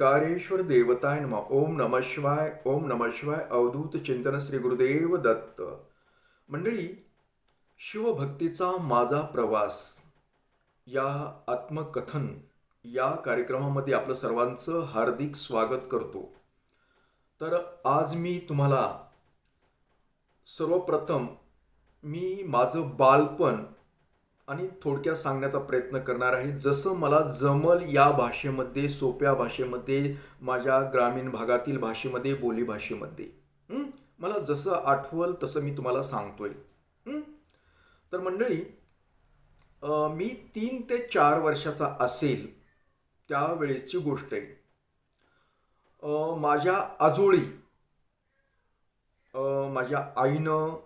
ओंकारेश्वर देवताय नम। ओम नम शिवाय ओम नम शिवाय अवधूत चिंतन श्री गुरुदेव दत्त। मंडळी शिवभक्तीचा माझा प्रवास या आत्मकथन या कार्यक्रमामध्ये आपलं सर्वांचं हार्दिक स्वागत करतो. तर आज मी तुम्हाला सर्वप्रथम मी माझं बालपण आणि थोडक्यात सांगण्याचा प्रयत्न करणार आहे. जसं मला जमल या भाषेमध्ये सोप्या भाषेमध्ये माझ्या ग्रामीण भागातील भाषेमध्ये बोलीभाषेमध्ये मला जसं आठवल तसं मी तुम्हाला सांगतोय. तर मंडळी मी तीन ते चार वर्षाचा असेल त्यावेळेसची गोष्ट आहे. माझ्या आजोळी माझ्या आईनं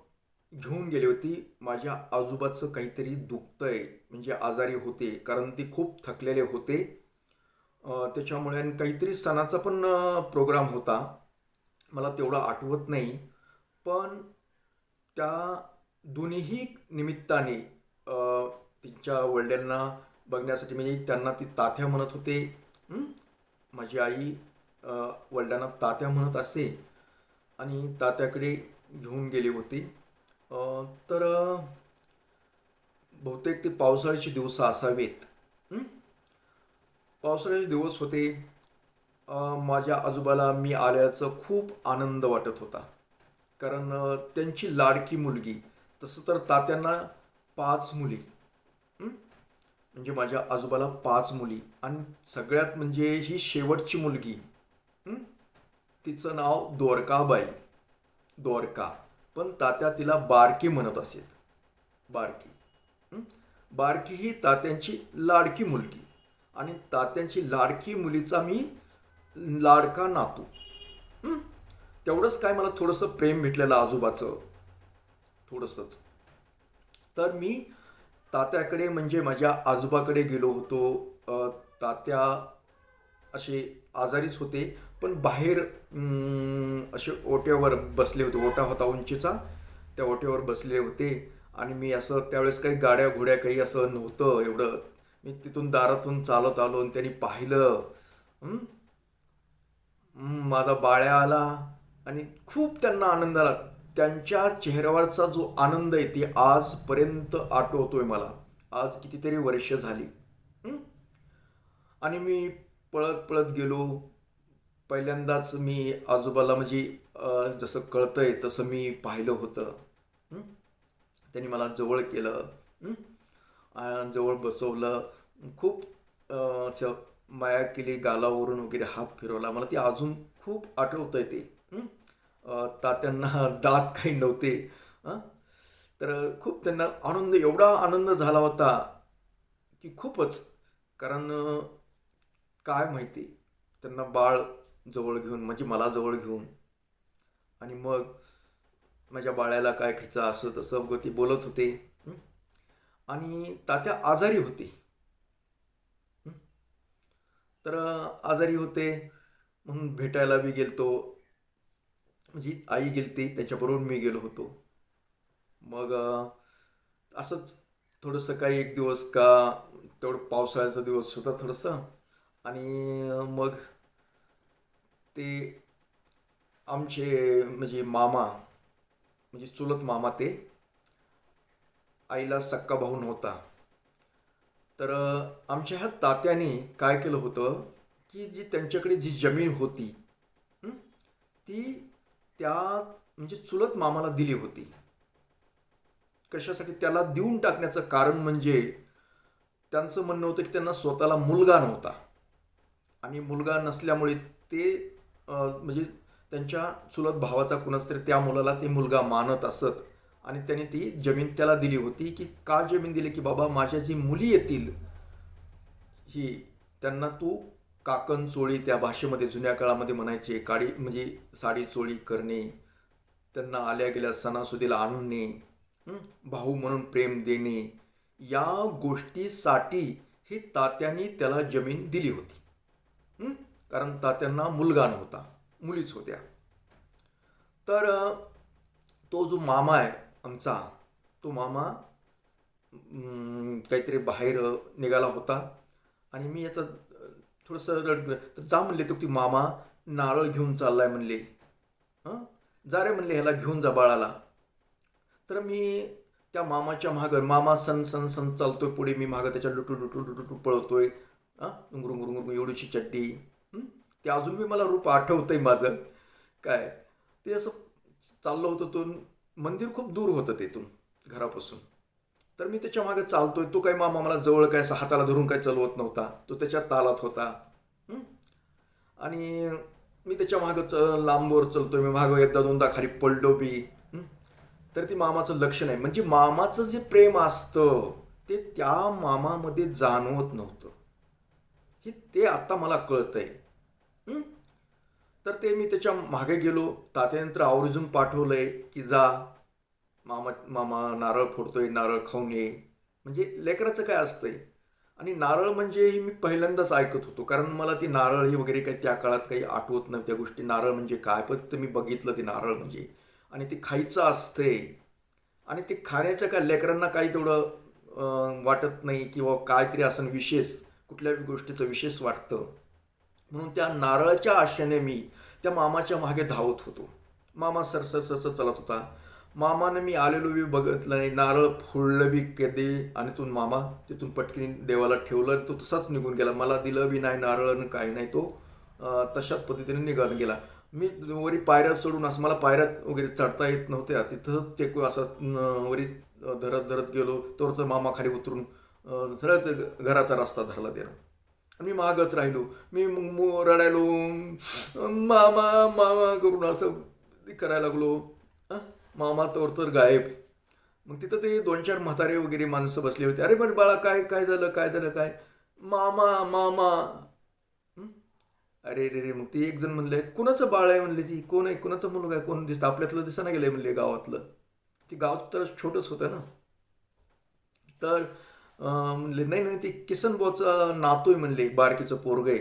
घेऊन गेली होती. माझ्या आजोबाचं काहीतरी दुखतंय म्हणजे आजारी होते कारण ते खूप थकलेले होते. त्याच्यामुळे आणि काहीतरी सणाचा पण प्रोग्राम होता. मला तेवढा आठवत नाही. पण त्या दोन्हीही निमित्ताने तिच्या वडिलांना बघण्यासाठी म्हणजे त्यांना ती तात्या म्हणत होते. माझी आई वडिलांना तात्या म्हणत असे. आणि तात्याकडे घेऊन गेले होते. तर बहुतेक ते पावसाळ्याचे दिवस असावेत. पावसाळ्याचे दिवस होते. माझ्या आजोबाला मी आल्याचं खूप आनंद वाटत होता. कारण त्यांची लाडकी मुलगी तसं तर तात्यांना पाच मुली. म्हणजे माझ्या आजोबाला पाच मुली. आणि सगळ्यात म्हणजे ही शेवटची मुलगी. तिचं नाव द्वारकाबाई. द्वारका. पण तात्या तिला बारकी म्हणत असेल. बारकी. बारकी ही तात्यांची लाडकी मुलगी. आणि तात्यांची लाडकी मुलीचा मी लाडका नातू. तेवढंच काय मला थोडंसं प्रेम भेटलेलं आजोबाचं. थोडंसंच. तर मी तात्याकडे म्हणजे माझ्या आजोबाकडे गेलो होतो. तात्या असे आजारीच होते. पण बाहेर असे ओट्यावर बसले होते. ओटा होता उंचीचा. त्या ओट्यावर बसले होते. आणि मी असं त्यावेळेस काही गाड्या घोड्या काही असं नव्हतं एवढं. मी तिथून दारातून चालत आलो आणि त्यांनी पाहिलं. माझा बाळ्या आला आणि खूप त्यांना आनंद आला. त्यांच्या चेहऱ्यावरचा जो आनंद आहे ते आजपर्यंत आठवतोय मला. आज कितीतरी वर्ष झाली. आणि मी पळत पळत गेलो. पहिल्यांदाच मी आजोबाला म्हणजे जसं कळतंय तसं मी पाहिलं होतं. त्यांनी मला जवळ केलं. जवळ बसवलं. खूप असं माया केली गालावरून वगैरे हात फिरवला. मला ते अजून खूप आठवतंय ते. तात्यांना दात काही नव्हते. तर खूप त्यांना आनंद एवढा आनंद झाला होता की खूपच. कारण काय माहिती? त्यांना बाळ जवळ घेऊन म्हणजे मला जवळ घेऊन. आणि मग माझ्या बाळाला काय खायचं असं तसं गती बोलत होते. आणि तात्या आजारी होते. तर आजारी होते. म्हणून भेटायला बी गेलतो. म्हणजे आई गेलती त्याच्याबरोबर मी गेलो होतो. मग असंच थोडंसं काही एक दिवस का तेवढं पावसाळ्याचा दिवस होता थोडंसं. आणि मग ते आमचे म्हणजे मामा म्हणजे चुलत मामा ते आईला सक्का भाऊ नव्हता तर आमच्या ह्या तात्याने काय केलं होतं की जी त्यांच्याकडे जी जमीन होती ती त्या म्हणजे चुलत मामाला दिली होती. कशासाठी? त्याला देऊन टाकण्याचं कारण म्हणजे त्यांचं म्हणणं होतं की त्यांना स्वतःला मुलगा नव्हता. आणि मुलगा नसल्यामुळे ते म्हणजे त्यांच्या चुलत भावाचा कुणाच तरी त्या मुलाला ते मुलगा मानत असत. आणि त्याने ती जमीन त्याला दिली होती की का जमीन दिली? की बाबा माझ्या जी मुली येतील ही त्यांना तू काकण चोळी त्या भाषेमध्ये जुन्या काळामध्ये म्हणायचे काडी म्हणजे साडी चोळी करणे त्यांना आल्या गेल्या सणासुदीला आणणे भाऊ म्हणून प्रेम देणे या गोष्टीसाठी ही तात्यांनी त्याला जमीन दिली होती. कारण तात्यांना मुलगा नव्हता मुलीच होत्या. तर तो जो मामा आहे आमचा तो मामा काहीतरी बाहेर निघाला होता. आणि मी आता थोडंसं तर जा म्हणले तर ती मामा नारळ घेऊन चाललाय म्हणले. हां जा रे म्हणले ह्याला घेऊन जा बाळाला. तर मी त्या मामाच्या मागं मामा सन सन सन चालतोय पुढे मी मागं त्याच्या लुटू लुटू लुटू लुटू पळतोय. हां गुंगरू गुंगरू एवढीशी चड्डी. ते अजून बी मला रूप आठवतंय माझं. काय? ते असं चाललं होतं तो मंदिर खूप दूर होतं तिथून घरापासून. तर मी त्याच्यामागे चालतोय. तो काही मामा मला जवळ काय असं हाताला धरून काय चालवत नव्हता. तो त्याच्या तालात होता. आणि मी त्याच्या मागं च लांबवर चलतोय. मी मागं एकदा दोनदा खाली पडलो बी. तर ती मामाचं लक्ष नाही. म्हणजे मामाचं जे प्रेम असतं ते त्या मामामध्ये जाणवत नव्हतं. हे ते आता मला कळतंय. तर ते मी त्याच्यामागे गेलो तात्यानंतर आवर्जून पाठवलंय की जा मामा मामा नारळ फोडतोय नारळ खाऊन ये. म्हणजे लेकराचं काय असतंय? आणि नारळ म्हणजे मी पहिल्यांदाच ऐकत होतो कारण मला ती नारळ ही वगैरे काही त्या काळात काही आठवत नाही त्या गोष्टी. नारळ म्हणजे काय? पण ते मी बघितलं ते नारळ म्हणजे. आणि ते खायचं असते आणि ते खाण्याच्या काय लेकरांना काही तेवढं वाटत नाही किंवा काहीतरी असं विशेष कुठल्याही गोष्टीचं विशेष वाटतं. म्हणून त्या नारळाच्या आशेने मी त्या मामाच्या मागे धावत होतो. मामा सरसर सरसर चालत होता. मामाने मी आलेलो बी बघितलं नाही. नारळ फोडलं बी कधी आणि तून मामा तिथून पटकीने देवाला ठेवलं तो तसाच निघून गेला. मला दिलं बी नाही नारळ आणि काही नाही. तो तशाच पद्धतीने निघाला गेला. मी वरी पायऱ्या चढून असं मला पायऱ्या वगैरे चढता येत नव्हत्या. तिथं ते असं वरी धरत धरत गेलो. तोरचं मामा खाली उतरून सरळ घराचा रस्ता धरला त्यानं. मी मागच राहिलो. मी रडायलो. मामा मामा करून असं करायला लागलो. मामा तर तर गायब. मग तिथं ते दोन चार म्हातारे वगैरे माणसं बसले होते. अरे पण बाळा काय काय झालं काय झालं काय? मामा मामा. अरे रे रे मग ते एक जण म्हणले कुणाचं बाळ आहे? म्हणले ती. कोण आहे? कुणाचं मुलगा आहे? कोण दिसतं? आपल्यातलं दिसना गेलंय म्हणले गावातलं. ती गाव तर छोटंच होतं ना. तर म्हणले नाही नाही ते किसन बोचा नातोय म्हणले बारकीचं पोरग आहे.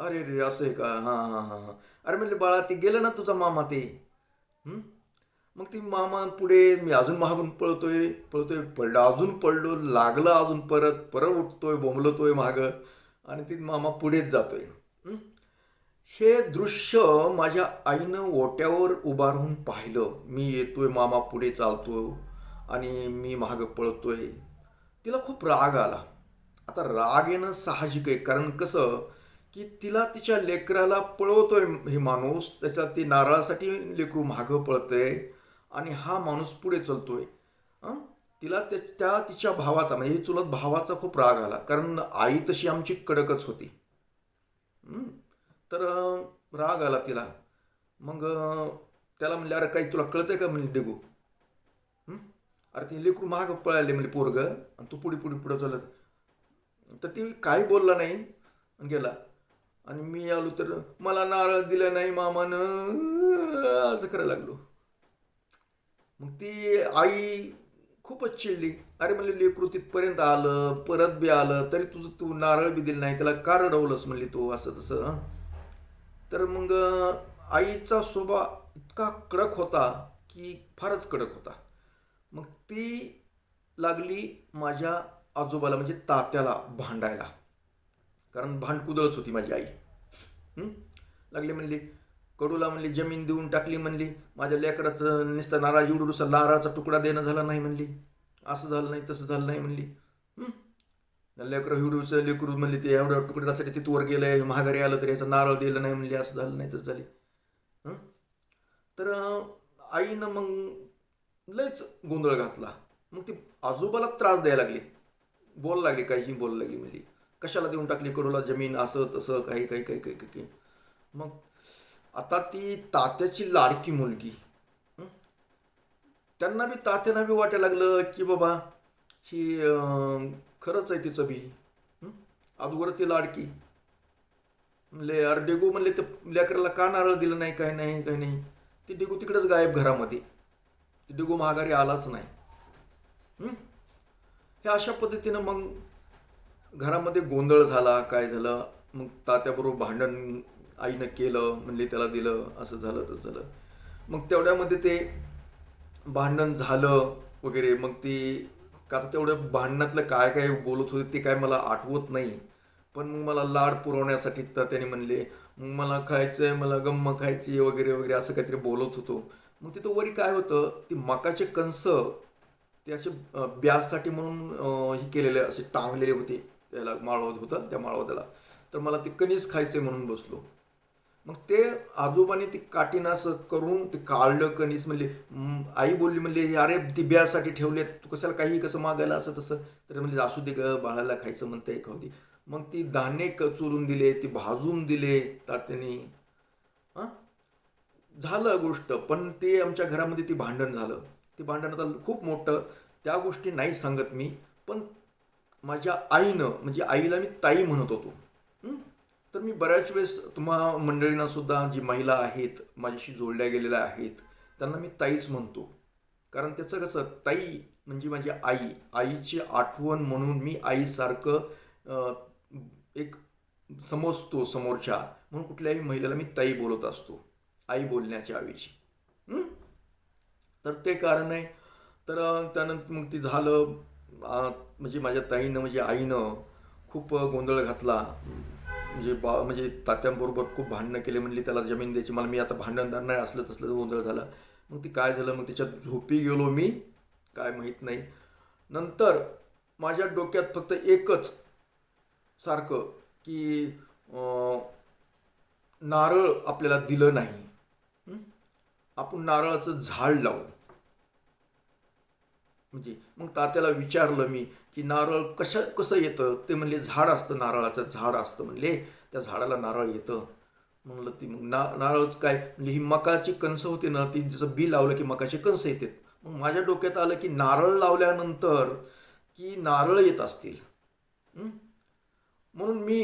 अरे रे असं आहे का? हां हां हां हां. अरे म्हणले बाळा ते गेलं ना तुझा मामा ते. मग ती मामा पुढे मी अजून मागून पळतोय पळतोय पडलं अजून पडलो लागलं अजून परत परत उठतोय बोंबलतोय मागं आणि ती मामा पुढेच जातोय. हे? दृश्य माझ्या आईनं ओट्यावर उभा राहून पाहिलं. मी येतोय मामा पुढे चालतो आणि मी मागं पळतोय. तिला खूप राग आला. आता राग येणं साहजिक आहे कारण कसं की तिला तिच्या लेकराला पळवतोय हे माणूस त्याच्या ती नारळासाठी लेकरू मागं पळतंय आणि हा माणूस पुढे चलतोय. तिला त्या त्या तिच्या भावाचा म्हणजे चुलत भावाचा खूप राग आला कारण आई तशी आमची कडकच होती. तर राग आला तिला. मग त्याला म्हणले अरे काही तुला कळतंय का? म्हणजे डेगू अरे ते लेकरू महाग पळाले म्हणजे पोरग. आणि तू पुढे पुढे पुढे चालत. तर ती काही बोलला नाही आणि गेला. आणि मी आलो तर मला नारळ दिलं नाही मामानं. असं करायला लागलो. मग ती आई खूपच चिडली. अरे म्हणजे लेकरू तिथपर्यंत आलं परत बी आलं तरी तुझं तू नारळ बी दिलं नाही. त्याला का रडवलंस म्हणली तू असं तसं. तर मग आईचा स्वभाव इतका कडक होता की फारच कडक होता. ती लागली माझ्या आजोबाला म्हणजे तात्याला भांडायला. कारण भांडकुदळच होती माझी आई. लागली म्हणली कडूला म्हणली जमीन देऊन टाकली म्हणली माझ्या लेकराचं नुसतं नारळ एवढूसा नाराचा तुकडा देणं झाला नाही म्हणली. असं झालं नाही तसं झालं नाही म्हणली. लेकरं हिवडूचं लेकरू म्हणली ते एवढ्या तुकड्यासाठी तिथं वर आहे महागारी आलं तर याचं नारळ दिलं नाही म्हणली असं झालं नाही तसं झाली. तर आईनं मग लयच गोंधळ घातला. मग ती आजोबाला त्रास द्यायला लागली. बोल लागली काही बोल लागली म्हणजे. कशाला देऊन टाकली करोला जमीन असं तसं काही काही काही काही काही मग आता ती तात्याची लाडकी मुलगी. त्यांना बी तात्यांना बी वाटायला लागलं की बाबा ही खरंच आहे तिचं बी. अगोदर ती लाडकी. म्हणले अरे डेगू म्हणले ते लेकराला का नारळ दिलं नाही काय नाही काय नाही. ते डेगू तिकडेच गायब घरामध्ये. डेगू महागारी आलाच नाही. हे अशा पद्धतीनं मग घरामध्ये गोंधळ झाला काय झालं? मग तात्याबरोबर भांडण आईनं केलं म्हणले त्याला दिलं असं झालं तसं झालं. मग तेवढ्यामध्ये ते भांडण झालं वगैरे. मग ती का आता भांडणातलं काय काय बोलत होते ते काय मला आठवत नाही. पण मग मला लाड पुरवण्यासाठी तर त्याने म्हणले मग मला खायचं आहे मला गम्म खायची वगैरे वगैरे असं काहीतरी बोलत होतो. मग तिथं वरी काय होतं ती मकाचे कंस ते असे अ, ब्याजसाठी म्हणून हे केलेले असे टांगलेले होते. त्याला माळवत होतं त्या माळवद्याला तर मला ते कणीस खायचे म्हणून बसलो. मग ते आजोबाने ती काटीनास करून ते काढलं कणीस म्हणले आई बोलली म्हणले अरे ती ब्यासाठी ठेवले तू कशाला काही कसं मागायला असं तसं? तर म्हणजे असू दे ग बाळाला खायचं म्हणते खाऊ दे. मग ती धान्य कचुरून दिले ती भाजून दिले तात्याने झालं गोष्ट पण ते आमच्या घरामध्ये ती भांडण झालं. ते भांडण आता खूप मोठं त्या गोष्टी नाही सांगत मी पण माझ्या आईनं म्हणजे आईला मी ताई म्हणत होतो. तर मी बऱ्याच वेळेस तुम्हा मंडळींना सुद्धा जी महिला आहेत माझ्याशी जोडल्या गेलेल्या आहेत त्यांना मी ताईच म्हणतो. कारण त्याचं कसं ताई म्हणजे माझी आई आईची आठवण म्हणून मी आईसारखं एक समजतो समोरच्या म्हणून कुठल्याही महिलेला मी ताई बोलत असतो. आई बोलण्याच्या ऐवजी. तर ते कारण आहे. तर त्यानंतर मग ती झालं म्हणजे माझ्या ताईनं म्हणजे आईनं खूप गोंधळ घातला. म्हणजे बा म्हणजे तात्यांबरोबर खूप भांडणं केले म्हणली त्याला जमीन द्यायची मला मी आता भांडणदार नाही असलं तसलं गोंधळ झाला. मग ती काय झालं मग त्याच्यात झोपी गेलो मी काय माहीत नाही. नंतर माझ्या डोक्यात फक्त एकच सारखं की नारळ आपल्याला दिलं नाही. आपण नारळाचं झाड लावू. म्हणजे मग तात्याला विचारलं मी की नारळ कशा कसं येतं? ते म्हणले झाड असतं नारळाचं झाड असतं म्हणले. त्या झाडाला नारळ येतं. म्हणलं ती मग ना नारळच काय? म्हणजे ही मकाची कणसं होती ना ती जसं बी लावलं की मकाचे कणस येतात. मग माझ्या डोक्यात आलं की नारळ लावल्यानंतर की नारळ येत असतील. म्हणून मी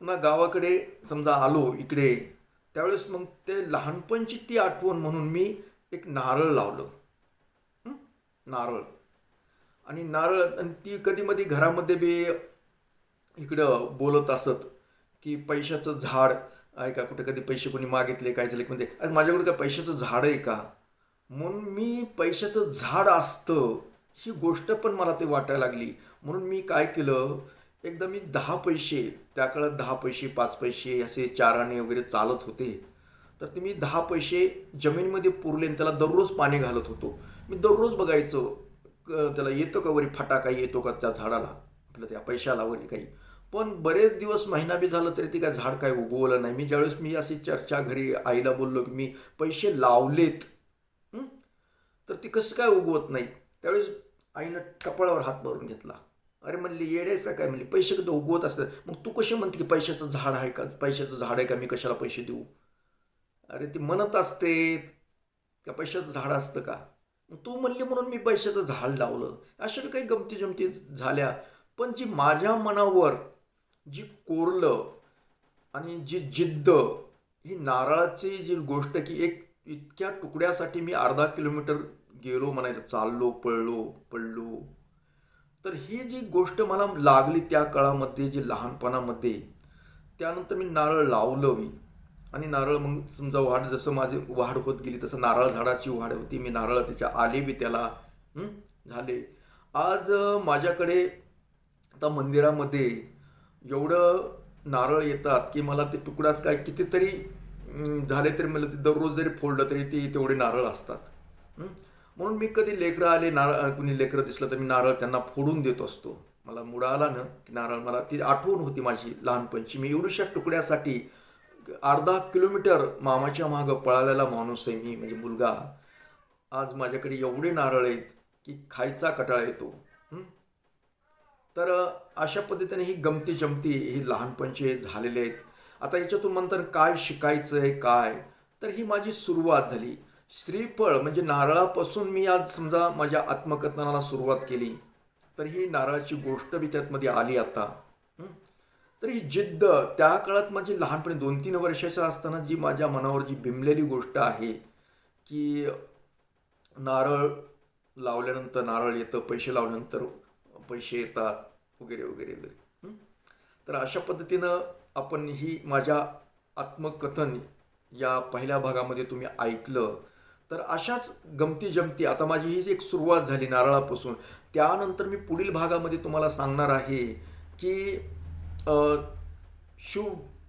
पुन्हा गावाकडे समजा आलो इकडे. त्यावेळेस मग ते लहानपणची ती आठवण म्हणून मी एक नारळ लावलं. नारळ. आणि नारळ आणि ती कधी घरामध्ये बी इकडं बोलत असत की पैशाचं झाड आहे का? कुठे कधी पैसे कोणी मागितले काय झाले की म्हणजे आज माझ्याकडे काय पैशाचं झाड आहे का? म्हणून मी पैशाचं झाड असतं ही गोष्ट पण मला ते वाटायला लागली. म्हणून मी काय केलं एकदा मी दहा पैसे त्या काळात दहा पैसे पाच पैसे असे चाराने वगैरे चालत होते. तर ते मी दहा पैसे जमीनमध्ये पुरले आणि त्याला दररोज पाणी घालत होतो. मी दररोज बघायचो क- त्याला येतो का वरी फटा काही येतो का त्या झाडाला? आपल्या त्या पैशाला वरी काही. पण बरेच दिवस महिना बी झालं तरी ते काय झाड काय उगवलं नाही. मी ज्यावेळेस मी अशी चर्चा घरी आईला बोललो की मी पैसे लावलेत. तर ती कसं काय उगवत नाही त्यावेळेस आईनं कपाळावर हात मारून घेतला. अरे म्हणली येडेसा काय म्हणली पैसे कधी उगवत असतात? मग तू कशी म्हणते की पैशाचं झाड आहे का? पैशाचं झाड आहे का? मी कशाला पैसे देऊ? अरे ती म्हणत असते का पैशाचं झाड असतं का? मग तू म्हणली म्हणून मी पैशाचं झाड लावलं. अशा बी काही गमती जमती झाल्या. पण जी माझ्या मनावर जी कोरलं आणि जी जिद्द ही नारळाची जी गोष्ट की एक इतक्या तुकड्यासाठी मी अर्धा किलोमीटर गेलो म्हणायचं चाललो पळलो पडलो तर ही जी गोष्ट मला लागली त्या काळामध्ये जी लहानपणामध्ये त्यानंतर मी नारळ लावलं मी. आणि नारळ मग समजा वाढ जसं माझी वाढ होत गेली तसं नारळ झाडाची वाढ होती. मी नारळ त्याच्या आले बी त्याला झाले. आज माझ्याकडे आता मंदिरामध्ये एवढं नारळ येतात की मला ते तुकडाच काय कितीतरी झाले तरी मला ते दररोज जरी फोडलं तरी ते तेवढे नारळ असतात. म्हणून मी कधी लेकरं आले नारळ कुणी लेकरं दिसलं तर मी नारळ त्यांना फोडून देत असतो. मला मुडा आला ना की नारळ मला ती आठवण होती माझी लहानपणची. मी एवढ्याशा तुकड्यासाठी अर्धा किलोमीटर मामाच्या मागं पळालेला माणूस आहे मी म्हणजे मुलगा. आज माझ्याकडे एवढे नारळ आहेत की खायचा कटाळा येतो. तर अशा पद्धतीने ही गमती जमती ही लहानपणचे झालेले आहेत. आता याच्यातून म्हणतात काय शिकायचं आहे काय? तर ही माझी सुरुवात झाली. श्रीफळ म्हणजे नारळापासून मी आज समजा माझ्या आत्मकथनाला सुरुवात केली तर ही नारळाची गोष्ट बी त्यातमध्ये आली आता. तर ही जिद्द त्या काळात माझी लहानपणी दोन तीन वर्षाच्या असताना जी माझ्या मनावर जी बिंबलेली गोष्ट आहे की नारळ लावल्यानंतर नारळ येतं पैसे लावल्यानंतर पैसे येतात वगैरे वगैरे वगैरे. तर अशा पद्धतीनं आपण ही माझ्या आत्मकथन या पहिल्या भागामध्ये तुम्ही ऐकलं तर अशाच गमती जमती आता माझी ही जी एक सुरुवात झाली नारळापासून त्यानंतर मी पुढील भागामध्ये तुम्हाला सांगणार आहे की शिव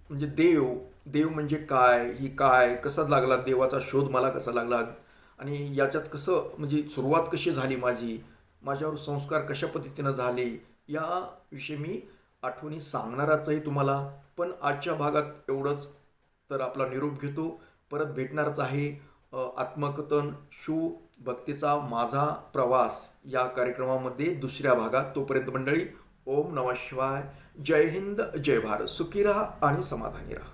म्हणजे देव देव म्हणजे काय ही काय कसा लागला देवाचा शोध मला कसा लागला आणि याच्यात कसं म्हणजे सुरुवात कशी झाली माझी माझ्यावर संस्कार कशा पद्धतीनं झाले याविषयी मी आठवणी सांगणाराचंही तुम्हाला. पण आजच्या भागात एवढंच तर आपला निरोप घेतो. परत भेटणारच आहे. आत्मकथन शू भक्तीचा माझा प्रवास या कार्यक्रमामध्ये दुसऱ्या भागात. तोपर्यंत मंडळी ओम नमः शिवाय. जय हिंद जय भारत. सुखी राहा आणि समाधानी राहा.